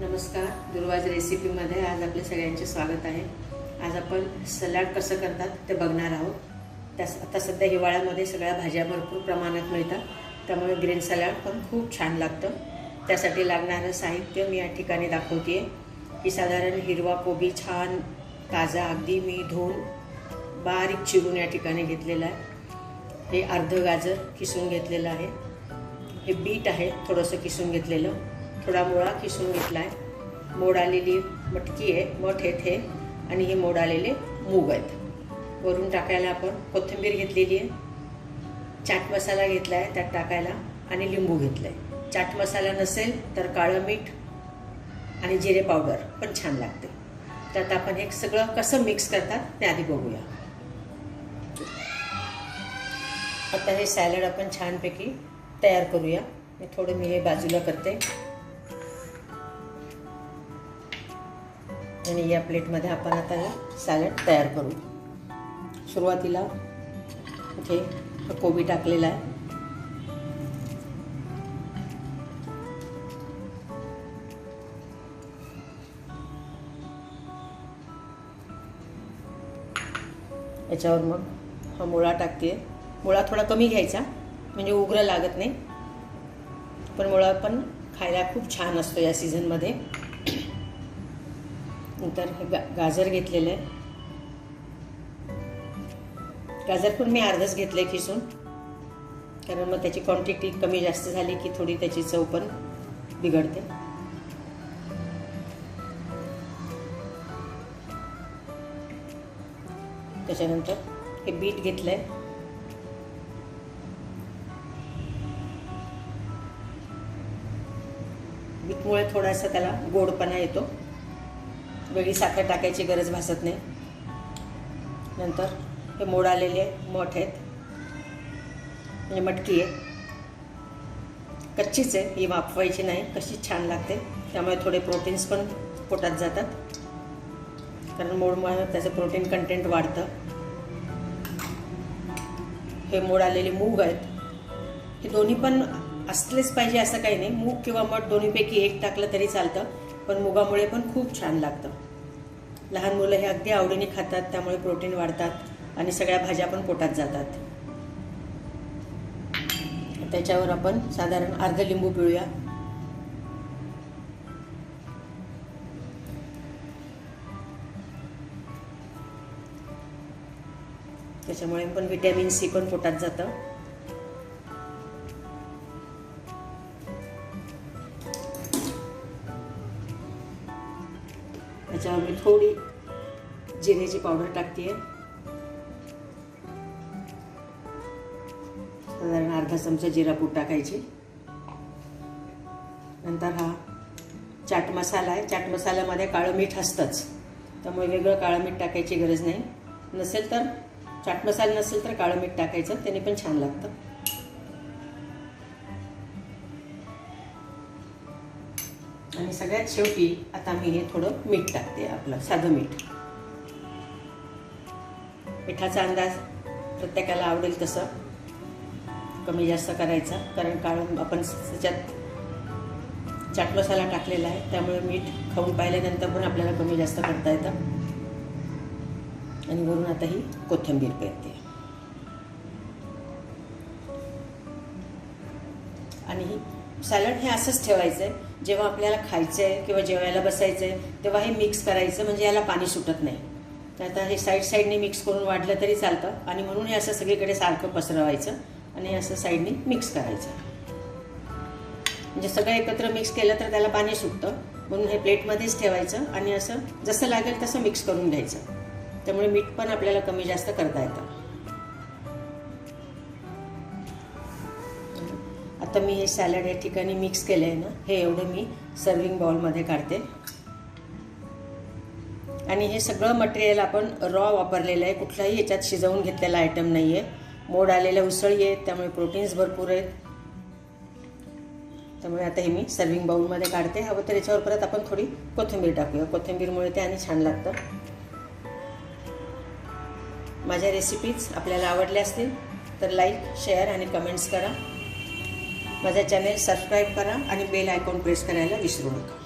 नमस्कार दुर्वाज रेसिपीमध्ये आज आपल्या सगळ्यांचे स्वागत आहे. आज आपण सलाड कसं करतात ते बघणार आहोत. त्यास आता सध्या हिवाळ्यामध्ये सगळ्या भाज्या भरपूर प्रमाणात मिळतात. त्यामुळे ग्रीन सलाड पण खूप छान लागतं. त्यासाठी लागणारं साहित्य मी या ठिकाणी दाखवते की साधारण हिरवा कोबी छान ताजा अगदी मी धुवून बारीक चिरून या ठिकाणी घेतलेला आहे. हे अर्ध गाजर किसून घेतलेलं आहे. हे बीट आहे थोडंसं किसून घेतलेलं. थोडा मुळा किसून घेतला आहे मोड आलेली मटकी आहे मठ येथे आणि हे मोड आलेले मूग आहेत. वरून टाकायला आपण कोथिंबीर घेतलेली आहे. चाट मसाला घेतला आहे त्यात टाकायला आणि लिंबू घेतलं आहे चाट मसाला नसेल तर काळं मीठ आणि जिरे पावडर पण छान लागते. त्यात आपण हे सगळं कसं मिक्स करतात ते आधी बघूया. आता हे सॅलड आपण छानपैकी तयार करूया. मी थोडं मी हे बाजूला करते. आणि या प्लेटमध्ये आपण आता हे सॅलड तयार करू. सुरुवातीला इथे कोबी टाकलेला आहे. याच्यावर मग हा मुळा टाकते. मुळा थोडा कमी घ्यायचा म्हणजे उग्र लागत नाही. पण मुळा पण खायला खूप छान असतो या सीझनमध्ये नंतर हे गा गाजर घेतलेलं आहे. गाजर पण मी अर्धच घेतलं आहे किसून कारण मग त्याची क्वांटिटी कमी जास्त झाली की थोडी त्याची चव पण बिघडते. त्याच्यानंतर हे बीट घेतलं आहे बीटमुळे थोडासा त्याला गोडपणा येतो. वेळी साखर टाकायची गरज भासत नाही. नंतर हे मोड आलेले मठ आहेत. म्हणजे मटकी आहे कच्चीच आहे ही वाफवायची नाही कशीच छान लागते. त्यामुळे थोडे प्रोटीन्स पण पोटात जातात. कारण मोडमुळे त्याचं प्रोटीन कंटेंट वाढतं. हे मोड आलेले मूग आहेत. हे दोन्ही पण असलेच पाहिजे असं काही नाही. मूग किंवा मठ दोन्हीपैकी एक टाकलं तरी चालतं. पण मुगामुळे पण खूप छान लागतं. लहान मुलं हे अगदी आवडीने खातात त्यामुळे प्रोटीन वाढतात आणि सगळ्या भाज्या पण पोटात जातात. त्याच्यावर आपण साधारण अर्ध लिंबू पिळूया. त्याच्यामुळे पण व्हिटॅमिन सी पण पोटात जातं. त्याच्यावर मी थोडी जिऱ्याची पावडर टाकते साधारण अर्धा चमचा जिरापूड टाकायची. नंतर हा चाट मसाला आहे. चाट मसाल्यामध्ये काळं मीठ असतंच. त्यामुळे वेगळं काळं मीठ टाकायची गरज नाही. नसेल तर चाट मसाला नसेल तर काळं मीठ टाकायचं. त्याने पण छान लागतं. आणि सगळ्यात शेवटी आता मी हे थोडं मीठ टाकते आपलं साधं मीठ. मिठाचा अंदाज प्रत्येकाला आवडेल तसं. कमी जास्त करायचा कारण काळून आपण त्याच्यात चाट मसाला टाकलेला आहे त्यामुळे मीठ खाऊन पाहिल्यानंतर पण आपल्याला कमी जास्त करता येतं. आणि वरून आता ही कोथिंबीर पेरते. आणि ही सॅलड हे असंच ठेवायचं आहे जेव्हा आपल्याला खायचं आहे किंवा जेवायला बसायचं आहे तेव्हा हे मिक्स करायचं म्हणजे याला पाणी सुटत नाही. तर आता हे साईड साईडने मिक्स करून वाढलं तरी चालतं. आणि म्हणून हे असं सगळीकडे सारखं पसरवायचं आणि असं साईडने मिक्स करायचं. म्हणजे सगळं एकत्र मिक्स केलं तर त्याला पाणी सुटतं. म्हणून हे प्लेटमध्येच ठेवायचं आणि असं जसं लागेल तसं मिक्स करून घ्यायचं. त्यामुळे मीठ पण आपल्याला कमी जास्त करता येतं. आता मी हे सॅलड या ठिकाणी मिक्स केलं आहे ना हे एवढं मी सर्विंग बाउलमध्ये काढते. आणि हे सगळं मटेरियल आपण रॉ वापरलेलं आहे. कुठलाही याच्यात शिजवून घेतलेला आयटम नाही आहे मोड आलेल्या उसळी आहेत त्यामुळे प्रोटीन्स भरपूर आहेत. त्यामुळे आता हे मी सर्विंग बाउलमध्ये काढते. हवं तर याच्यावर परत आपण थोडी कोथिंबीर टाकूया. कोथिंबीरमुळे ते आणि छान लागतं. माझ्या रेसिपीज आपल्याला आवडल्या असतील तर लाईक शेअर आणि कमेंट्स करा. माझा चॅनेल सबस्क्राईब करा आणि बेल आयकॉन प्रेस करायला विसरू नका.